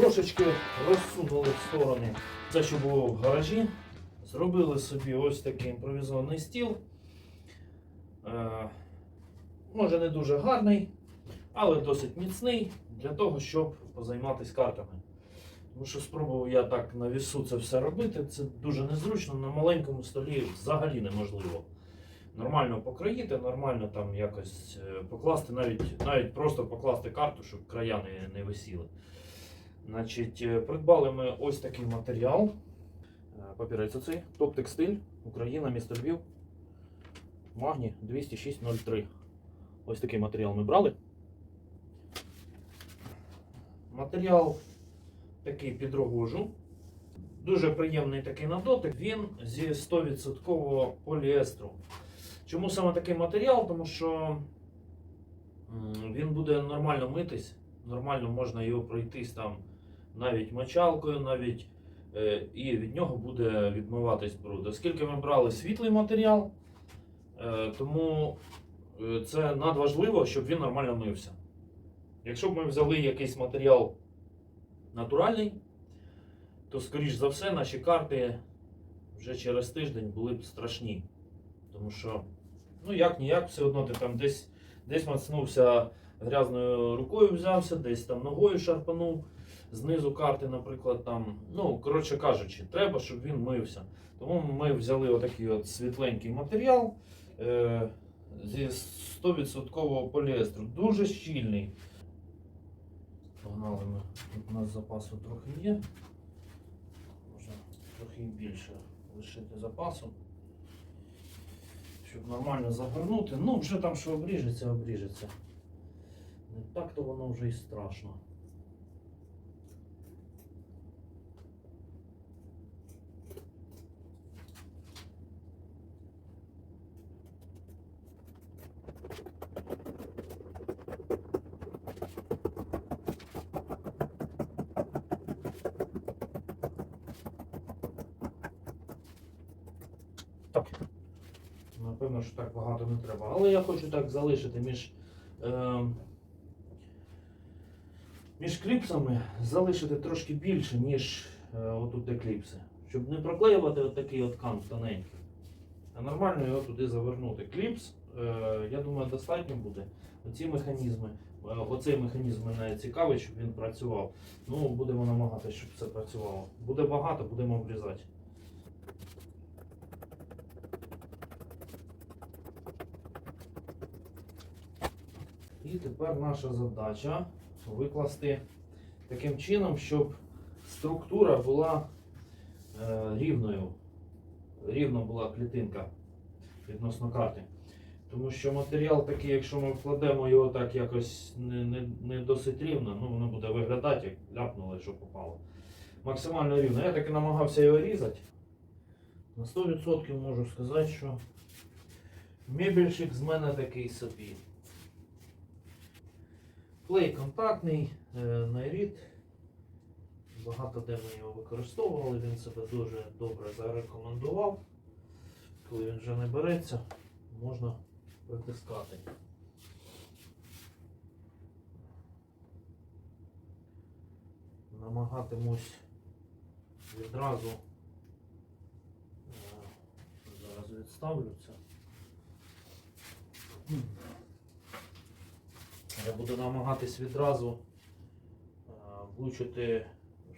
Трошечки розсунули в сторони те, що було в гаражі. Зробили собі ось такий імпровізований стіл. Е, може не дуже гарний, але досить міцний для того, щоб позайматися картами. Тому що спробував я так на вісу це все робити. Це дуже незручно, на маленькому столі взагалі неможливо. Нормально покроїти, нормально там якось е, покласти, навіть, навіть просто покласти карту, щоб края не, не висіли. Значить, е, придбали ми ось такий матеріал. Е, Папірець оцей, топ-текстиль, Україна, місто Львів. Магні 20603. Ось такий матеріал ми брали. Матеріал такий під рогожу. Дуже приємний такий на дотик. Він зі 100% поліестру. Чому саме такий матеріал? Тому що він буде нормально митись, нормально можна його пройтись там навіть мочалкою, навіть е, і від нього буде відмиватись бруд. Оскільки ми брали світлий матеріал, е, тому е, це надважливо, щоб він нормально мився. Якщо б ми взяли якийсь матеріал натуральний, то, скоріш за все, наші карти вже через тиждень були б страшні. Тому що, ну як ніяк, все одно ти там десь, десь мацнувся грязною рукою взявся, десь там ногою шарпанув, знизу карти, наприклад, там. Ну, коротше кажучи, треба, щоб він мився. Тому ми взяли отакий от світленький матеріал е, зі 100% поліестру. Дуже щільний. Погнали ми. У нас запасу трохи є. Можна трохи більше лишити запасу. Щоб нормально загорнути. Ну, вже там що обріжеться, обріжеться. Не так то воно вже і страшно. Так. Напевно, що так багато не треба. Але я хочу так залишити між. Е, між кліпсами залишити трошки більше, ніж е, отут де кліпси. Щоб не проклеювати отакий от кант тоненький. А нормально його туди завернути. Кліпс, е, я думаю, достатньо буде. Оці механізми. е, Оцей механізм мене цікавий, щоб він працював. Ну, будемо намагатися, щоб це працювало. Буде багато, будемо обрізати. І тепер наша задача викласти таким чином, щоб структура була е, рівною. Рівно була клітинка відносно карти. Тому що матеріал такий, якщо ми вкладемо його так якось не, не, не досить рівно, ну воно буде виглядати, як ляпнуло, що попало. Максимально рівно. Я таки намагався його різати. На 100% можу сказати, що мебельщик з мене такий собі. Клей контактний, е, найрід. Багато де ми його використовували, він себе дуже добре зарекомендував. Коли він вже не береться, можна притискати. Намагатимусь відразу е, зараз відставлю це. Я буду намагатись відразу е, влучити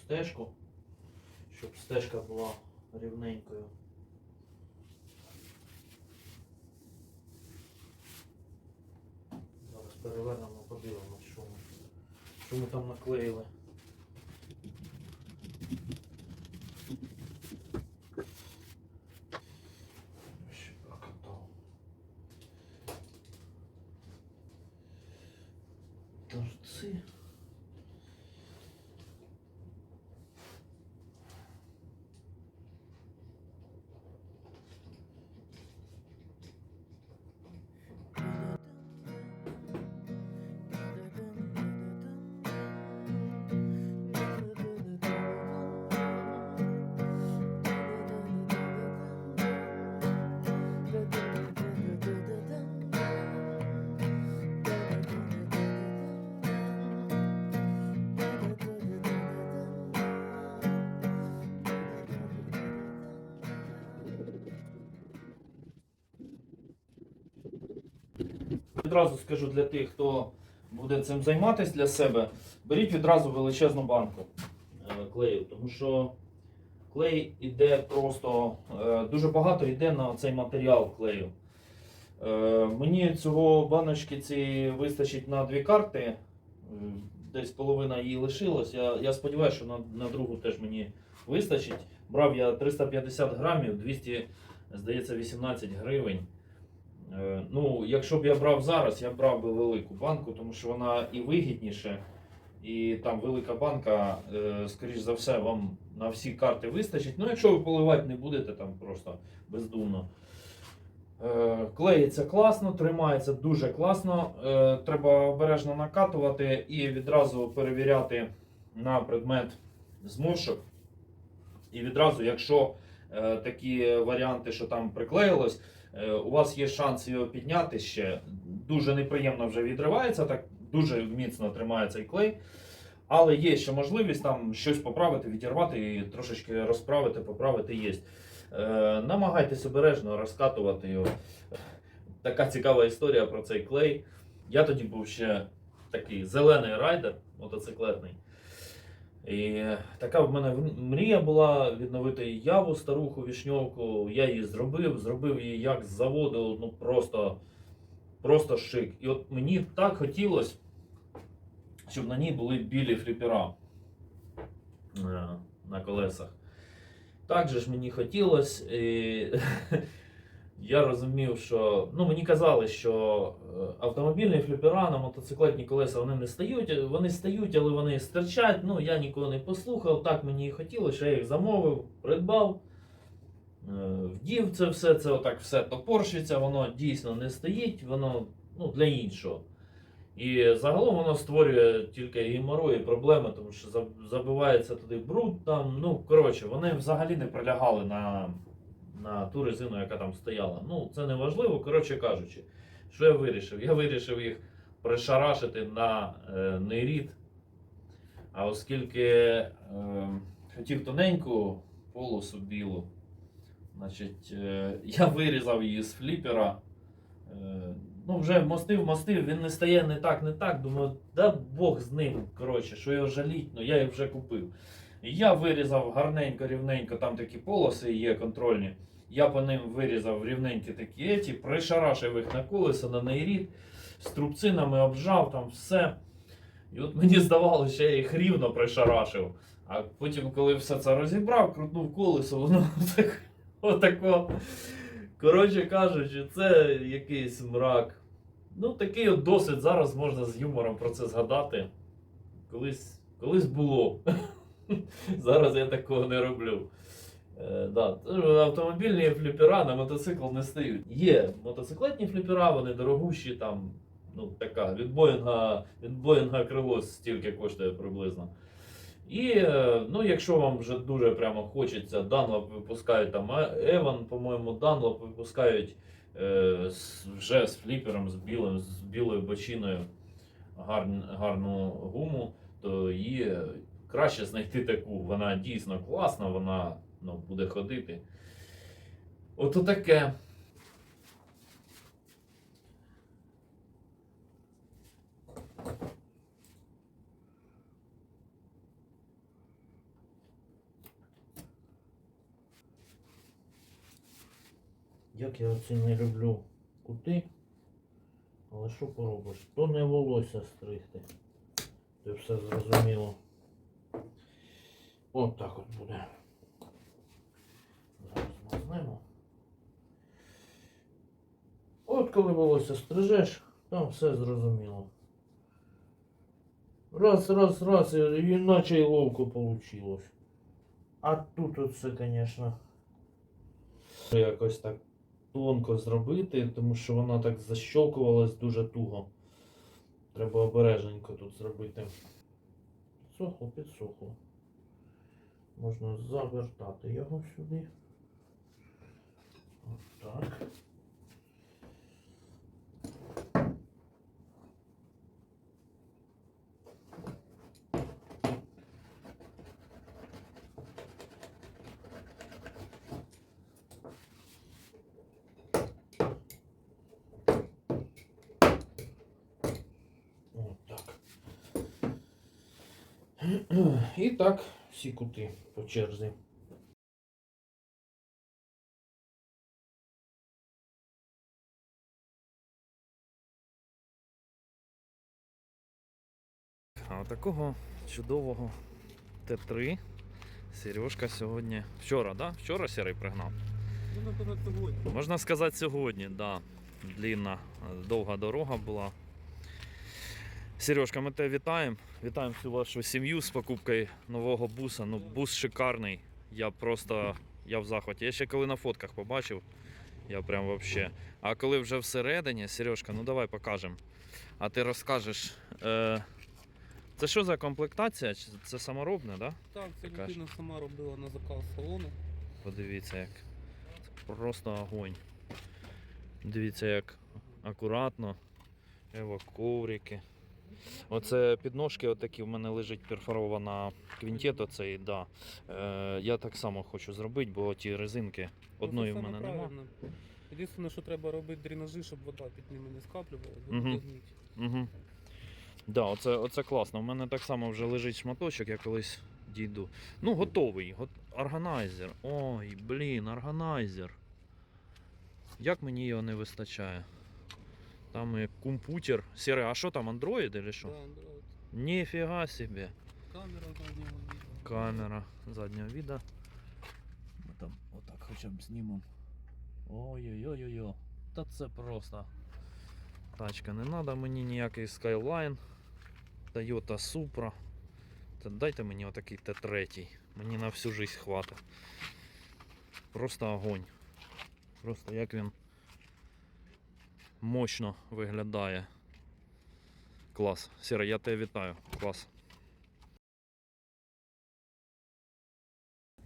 стежку, щоб стежка була рівненькою. Зараз перевернемо, подивимось, що що ми там наклеїли. too. Відразу скажу для тих, хто буде цим займатися для себе, беріть відразу величезну банку е, клею, тому що клей іде просто е, дуже багато йде на цей матеріал клею. Е, Мені цього баночки цієї вистачить на дві карти. Десь половина її лишилась. Я, я сподіваюся, що на, на другу теж мені вистачить. Брав я 350 грамів, 200, здається, 18 гривень. Е, Ну, якщо б я брав зараз, я брав би велику банку, тому що вона і вигідніше, і там велика банка, е, скоріш за все, вам на всі карти вистачить. Ну, якщо ви поливати не будете, там просто бездумно. Е, Клеїться класно, тримається дуже класно. Треба обережно накатувати і відразу перевіряти на предмет зморшок. І відразу, якщо такі варіанти, що там приклеїлось, у вас є шанс його підняти ще. Дуже неприємно вже відривається, так дуже міцно тримає цей клей. Але є ще можливість там щось поправити, відірвати і трошечки розправити, поправити є. Е, намагайтесь обережно розкатувати його. Така цікава історія про цей клей. Я тоді був ще такий зелений райдер мотоциклетний. І така в мене мрія була відновити яву старуху вішньовку. Я її зробив, зробив її як з заводу, ну просто, просто шик. І от мені так хотілося, щоб на ній були білі фліпера е, на колесах. Так же ж мені хотілося. І я розумів, що ну мені казали, що е, автомобільні фліпера на мотоциклетні колеса вони не стають, вони стають, але вони стирчать. Ну я нікого не послухав. Так мені і хотілося, я їх замовив, придбав. е, Вдів це все, це отак все топорщиться, воно дійсно не стоїть, воно ну, для іншого. І загалом воно створює тільки геморрой і проблеми, тому що забивається туди бруд. Там, ну, коротше, вони взагалі не прилягали на, на ту резину, яка там стояла. Ну, це не важливо, коротше кажучи. Що я вирішив? Я вирішив їх пришарашити на е, нейріт. А оскільки е, хотів тоненьку полосу білу, значить, е, я вирізав її з фліпера. Е, ну, вже мостив, мостив, він не стає не так, не так. Думаю, да Бог з ним. Коротше, що його жаліть, ну я їх вже купив. Я вирізав гарненько, рівненько, там такі полоси є контрольні. Я по ним вирізав рівненькі такі еті, пришарашив їх на колеса, на нейріт, з трубцинами обжав там все. І от мені здавалося, що я їх рівно пришарашив. А потім, коли все це розібрав, крутнув колесо, воно так, отако. Коротше кажучи, це якийсь мрак. Ну, такий от досвід зараз можна з юмором про це згадати. Колись, колись було. Зараз я такого не роблю. Е, да. Автомобільні фліпера на мотоцикл не стають. Є мотоциклетні фліпера, вони дорогущі, там, ну, така, від Боїнга, від Боїнга крило стільки коштує приблизно. І е, ну, якщо вам вже дуже прямо хочеться, Dunlop випускають там Evan, по-моєму, Dunlop випускають е, вже з фліпером, з білим, з білою бочиною гарн, гарну гуму, то її е, краще знайти таку. Вона дійсно класна, вона ну, буде ходити. Ото таке. Як я оці не люблю кути. Але що поробиш? То не волосся стригти. Це все зрозуміло. От так от буде. Зараз мазнемо. Коли волосся стрижеш, там все зрозуміло. Раз, раз, раз, іначе й ловко вийшло. А тут оце, звісно, якось так тонко зробити, тому що вона так защолкувалась дуже туго. Треба обережненько тут зробити. Підсохло, підсохло. Можна завертати його сюди. От так. І так, всі кути по черзі. А такого чудового Т3 Сережка сьогодні. Вчора, да? Вчора Серий пригнав. Ну, напевно, сьогодні. Можна сказати сьогодні, да. Длінна, довга дорога була. Сережка, ми тебе вітаємо. Вітаємо всю вашу сім'ю з покупкою нового буса. Ну, бус шикарний. Я просто я в захваті. Я ще коли на фотках побачив, я прям вообще. А коли вже всередині, Сережка, ну давай покажемо. А ти розкажеш. Е, це що за комплектація? Це саморобне, так? Да? Так, це Така людина сама робила на заказ салону. Подивіться, як це просто огонь. Дивіться, як акуратно. Ево коврики. Оце підножки отакі в мене лежить перфорована квінтет оцей, да. Е, я так само хочу зробити, бо ті резинки одної в Ну, це мене саме нема. правильно. Єдине, що треба робити дренажі, щоб вода під ними не буде гнить. Угу. Да, оце, оце класно. У мене так само вже лежить шматочок, я колись дійду. Ну, готовий. Гот... Органайзер. Ой, блін, органайзер. Як мені його не вистачає? Там і комп'ютер. Сіре, а що там, Android или що? Да, Android. Ніфіга собі. Камера заднього відео. Камера заднього віда. Ми там отак хоча б знімемо. Ой-ой-ой-ой. Та це просто. Тачка не треба мені ніякий Skyline. Toyota Supra. Та дайте мені отакий Т3. Мені на всю жизнь хватить. Просто огонь. Просто як він мощно виглядає. Клас. Сіра, я тебе вітаю. Клас.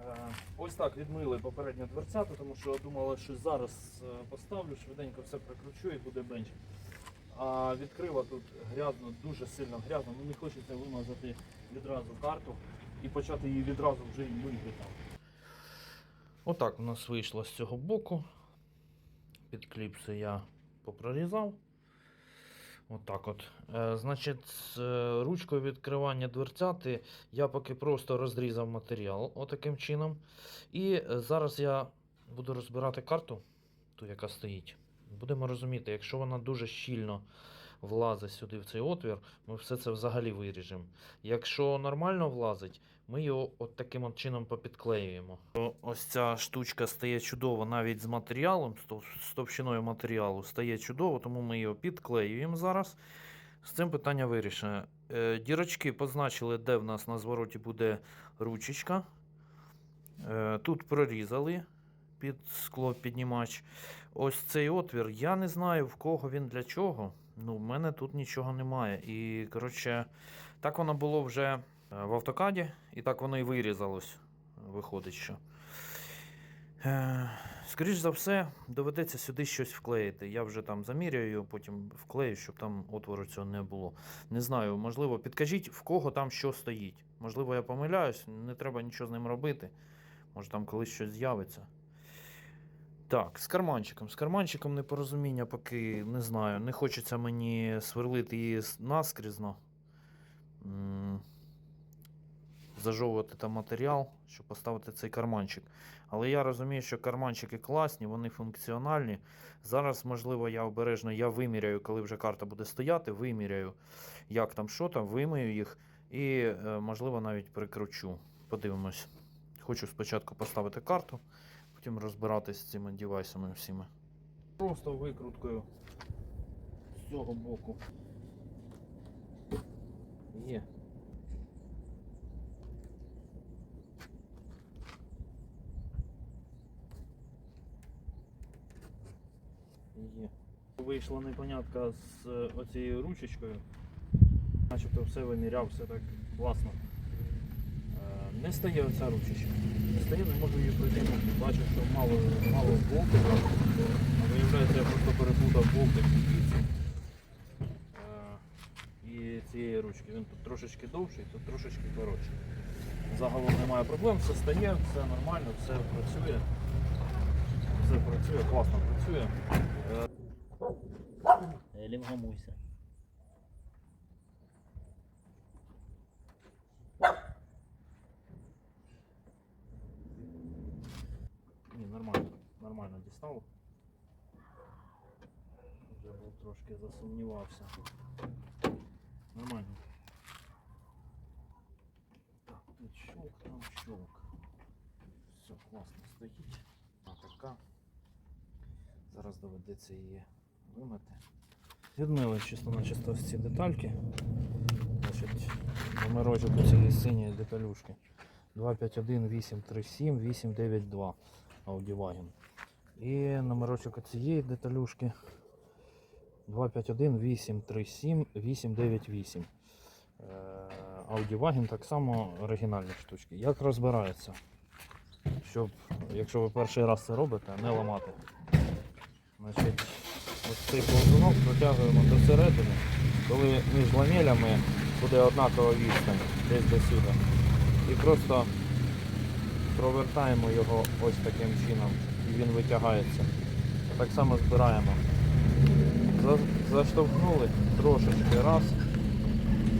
Е, Ось так відмили попереднє дверцята, тому що думали, що зараз е, поставлю, швиденько все прикручу і буде бенч. А відкрила тут грязно, дуже сильно грязно. Мені хочеться вимазати відразу карту і почати її відразу вже мити там. Отак у нас вийшло з цього боку. Під кліпси я попрорізав. Отак от. Е, значить, з е, ручкою відкривання дверцяти я поки просто розрізав матеріал отаким чином. І е, зараз я буду розбирати карту, ту, яка стоїть. Будемо розуміти, якщо вона дуже щільно влазить сюди в цей отвір, ми все це взагалі виріжемо. Якщо нормально влазить, ми його от таким от чином попідклеюємо. Ось ця штучка стає чудово навіть з матеріалом, з товщиною матеріалу стає чудово, тому ми його підклеюємо зараз. З цим питання вирішено. Е, Дірочки позначили, де в нас на звороті буде ручечка. Е, Тут прорізали під скло піднімач. Ось цей отвір. Я не знаю в кого він для чого. Ну, в мене тут нічого немає. І, коротше, так воно було вже в автокаді, і так воно і вирізалось. Виходить, що. Е, Скоріш за все, доведеться сюди щось вклеїти. Я вже там заміряю потім вклею, щоб там отвору цього не було. Не знаю, можливо, підкажіть, в кого там що стоїть. Можливо, я помиляюсь, не треба нічого з ним робити. Може там колись щось з'явиться. Так, з карманчиком. З карманчиком непорозуміння поки не знаю. Не хочеться мені сверлити її наскрізно. Зажовувати там матеріал, щоб поставити цей карманчик. Але я розумію, що карманчики класні, вони функціональні. Зараз, можливо, я обережно я виміряю, коли вже карта буде стояти, виміряю, як там, що там, вимию їх і, е, можливо, навіть прикручу. Подивимось. Хочу спочатку поставити карту, потім розбиратись з цими девайсами всіми. Просто викруткою з цього боку. Є. Є. Вийшла непонятка з е, оцією ручечкою. Начебто все виміряв, все так класно. Е, Не стає оця ручечка. Не стає, не можу її притягнути. Бачу, що мало, мало болтика. Виявляється, я просто перепутав болтик. Е, І цієї ручки. Він тут трошечки довший, тут трошечки коротший. Загалом немає проблем, все стає, все нормально, все працює. все працює, класно працює. Елі вгамуйся. Ні, нормально, нормально дістав. Вже був трошки засумнівався. Нормально. Так, тут щелк, там щелк. Все, класно стоїть. Зараз доведеться її вимити. Відмили чисто на чисто ось ці детальки. Значить, номерочок у цієї синьої деталюшки. 251 837 892 Audiowagen. І номерочок цієї деталюшки 251 837 898. Е, так само оригінальні штучки. Як розбирається? Щоб, якщо ви перший раз це робите, не ламати. Значить, ось цей ползунок протягуємо до середини, коли між ламелями буде однакова відстань, десь до сюди. І просто провертаємо його ось таким чином і він витягається. Так само збираємо. Заштовхнули трошечки раз.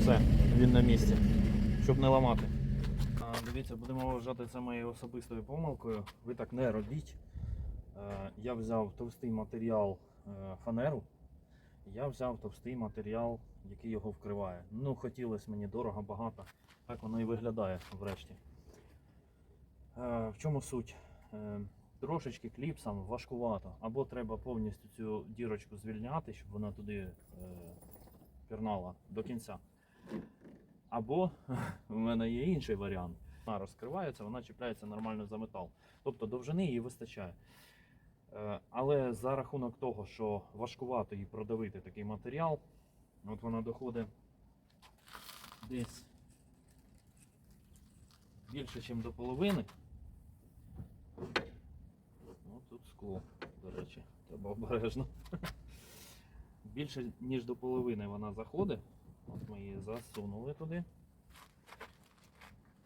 Все, він на місці, щоб не ламати. Дивіться, будемо вважати це моєю особистою помилкою. Ви так не робіть. Е, Я взяв товстий матеріал е, фанеру. Я взяв товстий матеріал, який його вкриває. Ну, хотілося мені дорого, багато. Так воно і виглядає врешті. Е, В чому суть? Трошечки кліпсам важкувато. Або треба повністю цю дірочку звільняти, щоб вона туди пірнала до кінця. Або в мене є інший варіант. Вона розкривається, вона чіпляється нормально за метал. Тобто довжини її вистачає. Е, Але за рахунок того, що важкувато її продавити такий матеріал, от вона доходить десь більше, ніж до половини. Ну, тут скло, до речі, треба обережно. Більше, ніж до половини вона заходить. От ми її засунули туди.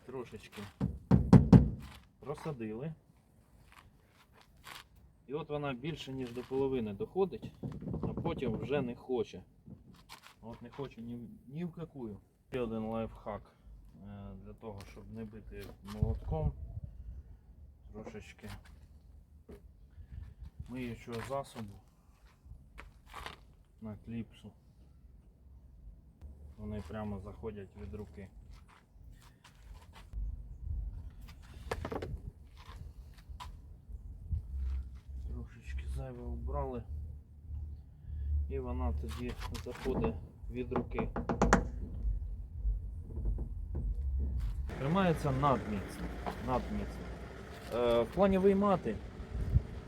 Трошечки просадили. І от вона більше, ніж до половини доходить, а потім вже не хоче. От не хоче ні, ні в какую. Ще один лайфхак е, для того, щоб не бити молотком. Трошечки миючого засобу на кліпсу. Вони прямо заходять від руки. Трошечки зайве убрали. І вона тоді заходить від руки. Тримається надміцно. надміцно. Е, в плані виймати,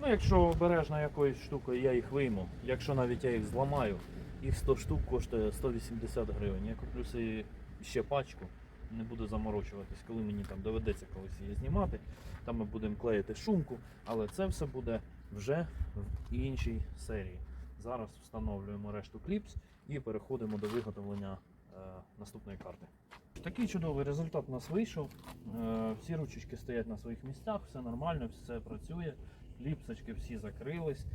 ну якщо обережно якоюсь штукою я їх вийму, якщо навіть я їх зламаю, їх 100 штук коштує 180 гривень. Я куплю собі ще пачку, не буду заморочуватись, коли мені там доведеться колись її знімати. Там ми будемо клеїти шумку, але це все буде вже в іншій серії. Зараз встановлюємо решту кліпс і переходимо до виготовлення е, наступної карти. Такий чудовий результат у нас вийшов. Е, всі ручечки стоять на своїх місцях, все нормально, все працює. Кліпсочки всі закрились,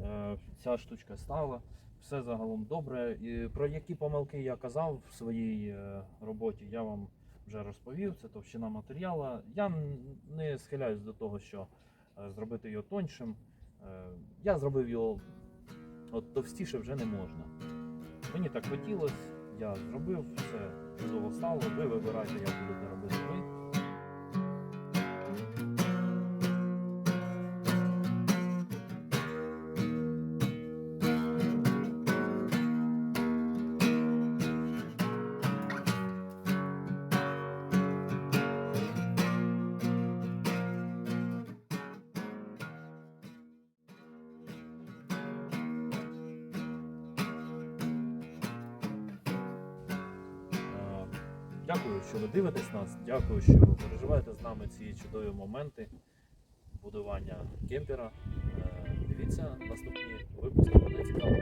е, ця штучка стала, все загалом добре. І про які помилки я казав в своїй е, роботі, я вам вже розповів. Це товщина матеріалу. Я не схиляюсь до того, що е, зробити його тоньшим. Е, Я зробив його от товстіше вже не можна. Мені так хотілося, я зробив, все чудово стало. Ви вибирайте, як будете робити ви. Дякую, що ви дивитесь нас. Дякую, що ви переживаєте з нами ці чудові моменти будування кемпера. Е, Дивіться наступні випуски, буде цікаво.